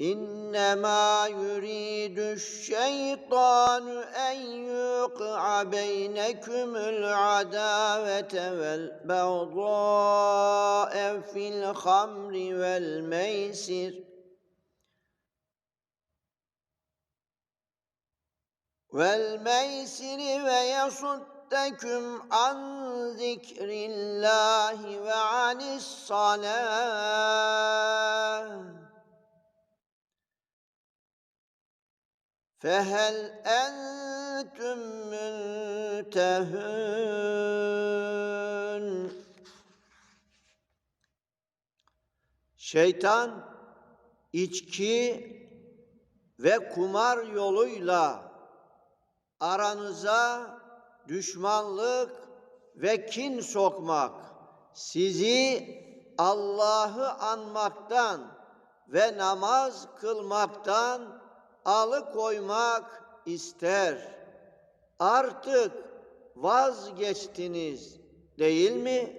إنما يريد الشيطان أن يوقع بينكم العداوة والبغضاء في الخمر والميسر والميسر ويصدكم عن ذكر الله وعن الصلاة فهل أنتم منتهون Şeytan içki ve kumar yoluyla aranıza düşmanlık ve kin sokmak, sizi Allah'ı anmaktan ve namaz kılmaktan alıkoymak ister. Artık vazgeçtiniz değil mi?